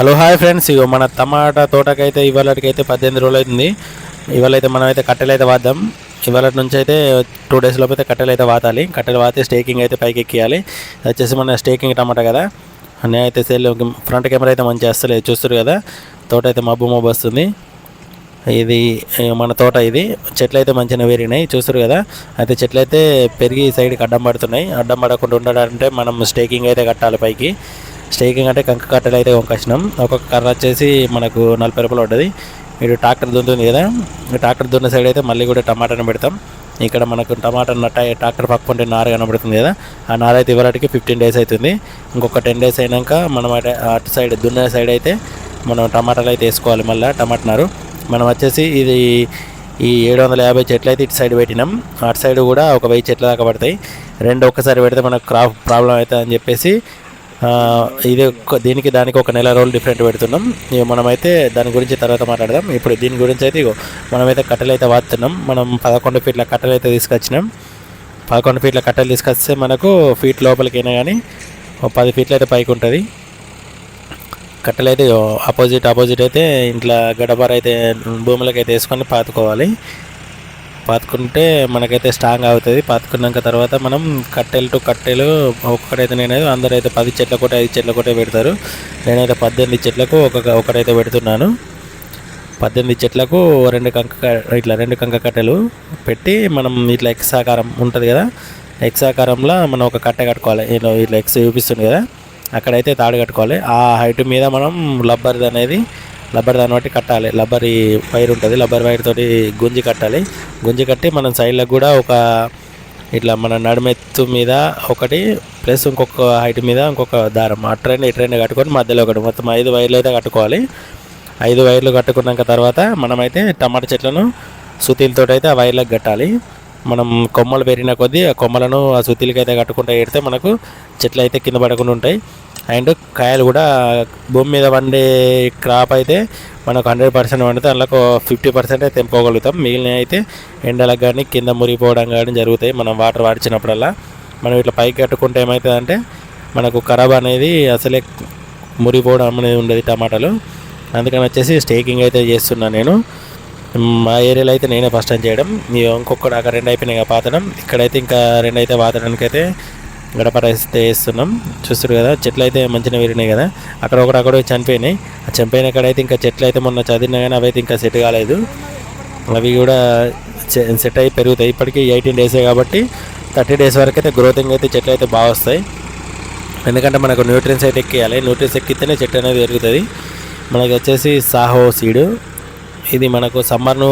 Hello hi friends. ఇగో మన టమాటా తోటకైతే ఇవాళకైతే పద్దెనిమిది రోజులు అవుతుంది ఇవాళ అయితే మనం అయితే కట్టెలు అయితే వాద్దాం. ఇవాళ నుంచి అయితే టూ డేస్ లోపు అయితే కట్టెలు అయితే వాతాలి. కట్టెలు వాతే స్టేకింగ్ అయితే పైకి ఎక్కియాలి వచ్చేసి మన స్టేకింగ్ టమాటా కదా. నేనైతే సెల్ ఫ్రంట్ కెమెరా అయితే మంచిగా వస్తలేదు చూస్తారు కదా. తోట అయితే మబ్బు మబ్బు వస్తుంది ఇది మన తోట ఇది. చెట్లు అయితే మంచిగా వేరినాయి. చూస్తారు కదా. అయితే చెట్లు అయితే పెరిగి సైడ్కి అడ్డం పడుతున్నాయి. అడ్డం పడకుండా ఉండాలంటే మనం స్టేకింగ్ అయితే కట్టాలి పైకి. స్టేకింగ్ అంటే కంక కట్టెలు అయితే కష్టం ఒక్కొక్క కర్ర వచ్చేసి మనకు నలభై రూపాయలు ఉంటుంది ఇటు ట్రాక్టర్ దున్నుతుంది కదా. ఈ ట్రాక్టర్ దున్న సైడ్ అయితే మళ్ళీ కూడా టమాటాను పెడతాం. ఇక్కడ మనకు టమాటా నట్ట ట్రాక్టర్ పక్కకుంటే నార కనబడుతుంది కదా. ఆ నార అయితే ఇవ్వడానికి ఫిఫ్టీన్ డేస్ అవుతుంది. ఇంకొక టెన్ డేస్ అయినాక మనం అటు అటు సైడ్ దున్న సైడ్ అయితే మనం టమాటాలు అయితే వేసుకోవాలి మళ్ళీ టమాటా నారు. మనం వచ్చేసి ఇది ఈ ఏడు వందల యాభై చెట్లు అయితే ఇటు సైడ్ పెట్టినాం. అటు సైడ్ కూడా ఒక వెయ్యి చెట్ల దాకా పడతాయి. రెండు ఒక్కసారి పెడితే మనకు క్రాప్ ప్రాబ్లం అవుతుంది అని చెప్పేసి ఇది దీనికి దానికి ఒక నెల రోజులు డిఫరెంట్ పెడుతున్నాం. మనమైతే దాని గురించి తర్వాత మాట్లాడదాం. ఇప్పుడు దీని గురించి అయితే ఇగో మనమైతే కట్టెలు అయితే వాడుతున్నాం. మనం పదకొండు ఫీట్ల కట్టెలు అయితే తీసుకొచ్చినాం. పదకొండు ఫీట్ల కట్టెలు తీసుకొస్తే మనకు ఫీట్ లోపలికైనా కానీ పది ఫీట్లు అయితే పైకి ఉంటుంది. కట్టెలు అయితే ఆపోజిట్ ఆపోజిట్ అయితే ఇంట్లో గడబర అయితే భూములకి అయితే వేసుకొని పాతుకోవాలి. పాతుకుంటే మనకైతే స్ట్రాంగ్ అవుతుంది. పాతుకున్నాక తర్వాత మనం కట్టెలు టు కట్టెలు ఒక్కడైతే నేనైతే అందరూ అయితే పది చెట్ల కొట్టే ఐదు చెట్ల కొట్టే పెడతారు. నేనైతే పద్దెనిమిది చెట్లకు ఒక ఒకటైతే పెడుతున్నాను. పద్దెనిమిది చెట్లకు రెండు కంక ఇట్లా రెండు కంక కట్టెలు పెట్టి మనం ఇట్లా ఎక్స్ ఆకారం ఉంటుంది కదా ఎక్స్ ఆకారంలో మనం ఒక కట్టె కట్టుకోవాలి. నేను ఇట్లా ఎక్స్ చూపిస్తుంది కదా అక్కడైతే తాడు కట్టుకోవాలి. ఆ హైట్ మీద మనం లబ్బర్ అనేది లబ్బర్ దాన్ని బట్టి కట్టాలి. లబ్బరి ఈ వైర్ ఉంటుంది. లబ్బర్ వైర్ తోటి గుంజి కట్టాలి. గుంజి కట్టి మనం సైడ్లకు కూడా ఒక ఇట్లా మన నడుమెత్తు మీద ఒకటి ప్లస్ ఇంకొక హైట్ మీద ఇంకొక దారం. ఆ ట్రైన్ ఈ ట్రైన్ కట్టుకొని మధ్యలో ఒకటి. మొత్తం ఐదు వైర్లు అయితే కట్టుకోవాలి. ఐదు వైర్లు కట్టుకున్నాక తర్వాత మనమైతే టమాటా చెట్లను సుతీలతో అయితే ఆ వైర్లకు కట్టాలి. మనం కొమ్మలు పెరిగిన కొద్దీ ఆ కొమ్మలను ఆ సుతీలకైతే అయితే కట్టుకుంటూ ఎడితే మనకు చెట్లు అయితే కింద పడకుండా ఉంటాయి. అండ్ కాయలు కూడా భూమి మీద పండే క్రాప్ అయితే మనకు హండ్రెడ్ పర్సెంట్ పండితే అందులో ఫిఫ్టీ పర్సెంట్ అయితే తెంపుకోగలుగుతాం. మిగిలిన అయితే ఎండలకు కానీ కింద మురిగిపోవడం కానీ జరుగుతాయి. మనం వాటర్ వాడిచినప్పుడల్లా మనం ఇట్లా పైకి కట్టుకుంటే ఏమవుతుందంటే మనకు ఖరాబ్ అనేది అసలే మురిగిపోవడం అనేది ఉండదు టమాటాలు. అందుకని వచ్చేసి స్టేకింగ్ అయితే చేస్తున్నాను నేను. మా ఏరియాలో అయితే నేనే ఫస్ట్ టైం చేయడం. ఇంకొకటి అక్కడ రెండు అయిపోయినాయి పాతడం. ఇక్కడైతే ఇంకా రెండు అయితే పాతడానికి అయితే గడప అయితే వేస్తున్నాం. చూస్తారు కదా చెట్లు అయితే మంచిగా విరిగినాయి కదా. అక్కడ ఒకటి అక్కడ చనిపోయినాయి. ఆ చనిపోయిన కాడైతే ఇంకా చెట్లు అయితే మొన్న చదివినా కానీ అవి అయితే ఇంకా సెట్ కాలేదు. అవి కూడా సెట్ అయ్యి పెరుగుతాయి. ఇప్పటికీ ఎయిటీన్ డేసే కాబట్టి థర్టీ డేస్ వరకు అయితే గ్రోతింగ్ అయితే చెట్లు అయితే బాగా వస్తాయి. ఎందుకంటే మనకు న్యూట్రియన్స్ అయితే ఎక్కియాలి. న్యూట్రియన్స్ ఎక్కితేనే చెట్టు అనేది పెరుగుతుంది. మనకి వచ్చేసి సాహో సీడు. ఇది మనకు సమ్మర్ను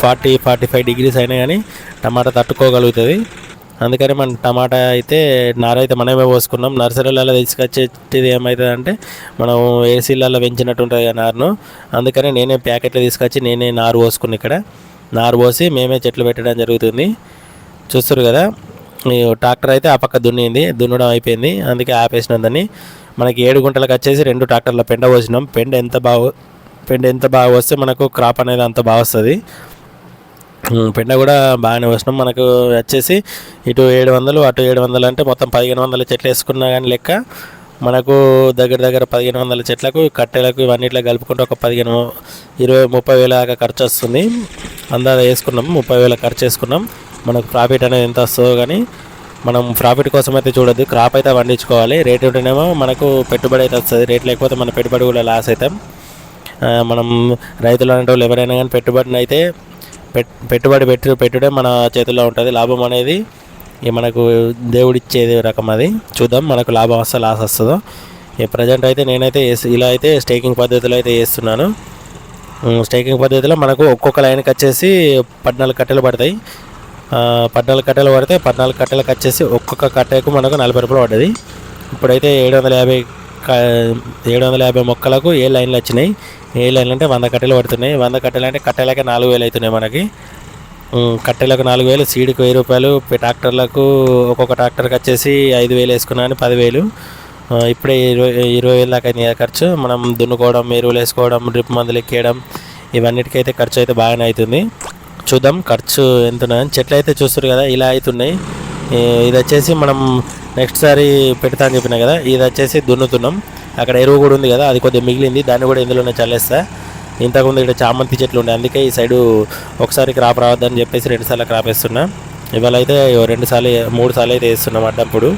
ఫార్టీ ఫార్టీ ఫైవ్ డిగ్రీస్ అయినా కానీ టమాటా తట్టుకోగలుగుతుంది. అందుకని మన టమాటా అయితే నార అయితే మనమే పోసుకున్నాం. నర్సరీలలో తీసుకొచ్చేది ఏమవుతుందంటే మనం ఏసీలలో పెంచినట్టు ఉంటుంది కదా నారును. అందుకని నేనే ప్యాకెట్లు తీసుకొచ్చి నేనే నారు పోసుకుని ఇక్కడ. నారు పోసి మేమే చెట్లు పెట్టడం జరుగుతుంది. చూస్తారు కదా ట్రాక్టర్ అయితే ఆ పక్క దున్నింది దున్నడం అయిపోయింది. అందుకే ఆపేసినందని మనకి ఏడు గుంటలకు వచ్చేసి రెండు ట్రాక్టర్ల పెండ పోసినాం. పెండ ఎంత బాగా పెండ ఎంత బాగా వస్తే మనకు క్రాప్ అనేది అంత బాగా వస్తుంది. పెండ కూడా బాగానే వస్తున్నాం. మనకు వచ్చేసి ఇటు ఏడు వందలు అటు ఏడు వందలు అంటే మొత్తం పదిహేను వందల చెట్లు వేసుకున్నా కానీ లెక్క మనకు దగ్గర దగ్గర పదిహేను వందల చెట్లకు కట్టెలకు ఇవన్నిట్లో కలుపుకుంటే ఒక పదిహేను ఇరవై ముప్పై వేల దాకా ఖర్చు వస్తుంది. అందాజ వేసుకున్నాం ముప్పై వేల ఖర్చు వేసుకున్నాం. మనకు ప్రాఫిట్ అనేది ఎంత వస్తుందో కానీ మనం ప్రాఫిట్ కోసం అయితే చూడొద్దు. క్రాప్ అయితే పండించుకోవాలి. రేట్ ఉంటేనేమో మనకు పెట్టుబడి అయితే వస్తుంది. రేట్ లేకపోతే మన పెట్టుబడి కూడా లాస్ అవుతాం. మనం రైతులు అనేటోళ్ళు వాళ్ళు ఎవరైనా కానీ పెట్టుబడిని అయితే పెట్టుబడి పెట్టు పెట్టుడే మన చేతుల్లో ఉంటుంది. లాభం అనేది మనకు దేవుడిచ్చేది రకం అది. చూద్దాం మనకు లాభం వస్తా లాస్ వస్తుందో. ఈ ప్రజెంట్ అయితే నేనైతే ఇలా అయితే స్టేకింగ్ పద్ధతిలో అయితే వేస్తున్నాను స్టేకింగ్ పద్ధతిలో మనకు ఒక్కొక్క లైన్కి వచ్చేసి పద్నాలుగు కట్టెలు పడతాయి. పద్నాలుగు కట్టెలు పడితే పద్నాలుగు కట్టెలకు వచ్చేసి ఒక్కొక్క కట్టెకు మనకు నలభై రూపాయలు పడ్డది. ఇప్పుడైతే ఏడు వందల యాభై ఏడు వందల యాభై మొక్కలకు ఏ లైన్లు వచ్చినాయి? ఏ లైన్లు అంటే వంద కట్టెలు పడుతున్నాయి. వంద కట్టెలు అంటే కట్టెలకే నాలుగు వేలు అవుతున్నాయి మనకి. కట్టెలకు నాలుగు వేలు సీడ్కి వెయ్యి రూపాయలు ట్రాక్టర్లకు ఒక్కొక్క ట్రాక్టర్కి వచ్చేసి ఐదు వేలు వేసుకున్నాను పదివేలు. ఇప్పుడే ఇరవై ఇరవై వేలు దాకా అయింది ఖర్చు. మనం దున్నుకోవడం ఎరువులు వేసుకోవడం డ్రిప్ మందులు ఎక్కేయడం ఇవన్నిటికైతే ఖర్చు అయితే బాగానే అవుతుంది. చూద్దాం ఖర్చు ఎంత చెట్లు అయితే చూస్తారు కదా ఇలా అవుతున్నాయి. ఇది వచ్చేసి మనం నెక్స్ట్ సారి పెడతా అని చెప్పిన కదా ఇది వచ్చేసి దున్నుతున్నాం. అక్కడ ఎరువు కూడా ఉంది కదా అది కొద్దిగా మిగిలింది. దాన్ని కూడా ఇందులోనే చల్లేస్తా. ఇంతకుముందు ఇక్కడ చామంతి చెట్లు ఉండే అందుకే ఈ సైడు ఒకసారి క్రాప్ రావద్దని చెప్పేసి రెండుసార్లు క్రాప్ వేస్తున్నా. ఇవాళ అయితే రెండు సార్లు మూడు సార్లు అయితే వేస్తున్నాం అడ్డంపుడు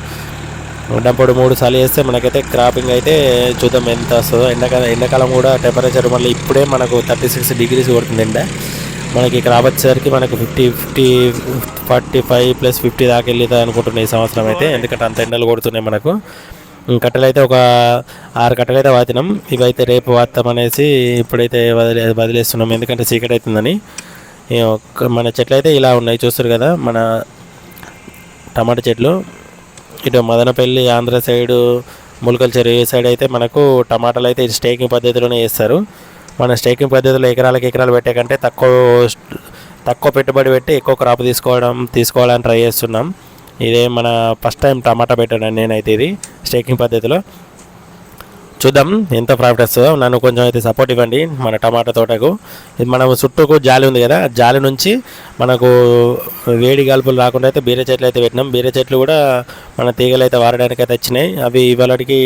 అడ్డంపుడు మూడు సార్లు వేస్తే మనకైతే క్రాపింగ్ అయితే చూద్దాం ఎంత వస్తుందో. ఎండాకాలం ఎండాకాలం కూడా టెంపరేచర్ మళ్ళీ ఇప్పుడే మనకు థర్టీ సిక్స్ డిగ్రీస్ కొడుతుంది ఎండ. మనకి క్రాప్ వచ్చేసరికి మనకు fifty fifty forty five plus fifty దాకా వెళ్ళింది అనుకుంటున్నాయి ఈ సంవత్సరం అయితే. ఎందుకంటే అంత ఎండలు కొడుతున్నాయి మనకు. ఉమ్, కట్టెలు అయితే ఒక ఆరు కట్టెలు అయితే వాతినాం ఇవైతే రేపు వాతాం అనేసి ఇప్పుడైతే వదిలే వదిలేస్తున్నాం. ఎందుకంటే చీకటి అవుతుందని. మన చెట్లు అయితే ఇలా ఉన్నాయి. చూస్తారు కదా మన టమాటా చెట్లు. ఇటు మదనపల్లి ఆంధ్ర సైడు ములకల చెరువు సైడ్ అయితే మనకు టమాటాలు అయితే స్టేకింగ్ పద్ధతిలోనే వేస్తారు మన స్టేకింగ్ పద్ధతిలో ఎకరాలకు ఎకరాలు పెట్టే కంటే తక్కువ తక్కువ పెట్టుబడి పెట్టి ఎక్కువ క్రాప్ తీసుకోవడం తీసుకోవాలని ట్రై చేస్తున్నాం. ఇదే మన ఫస్ట్ టైం టమాటా పెట్టాను నేనైతే ఇది స్టేకింగ్ పద్ధతిలో. చూద్దాం ఎంత ప్రాఫిట్ వస్తుందో. నన్ను కొంచెం అయితే సపోర్ట్ ఇవ్వండి మన టమాటా తోటకు. ఇది మనం చుట్టూకు జాలి ఉంది కదా జాలి నుంచి మనకు వేడి గాల్పులు రాకుండా అయితే బీర చెట్లు అయితే పెట్టినాం. బీర చెట్లు కూడా మన తీగలు అయితే వారడానికి అయితే వచ్చినాయి. అవి ఇవాళకి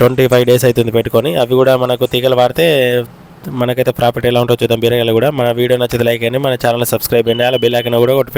ట్వంటీ ఫైవ్ డేస్ అవుతుంది పెట్టుకొని. అవి కూడా మనకు తీగలు వాడితే మనకైతే ప్రాఫిట్ ఎలా ఉంటుందో చూద్దాం. బీరకాయలు కూడా. మన వీడియో నచ్చితే లైక్ అయ్యండి మన ఛానల్ సబ్స్క్రైబ్ చేయండి. అలా బెల్ ఐకన్ కూడా ఒకటి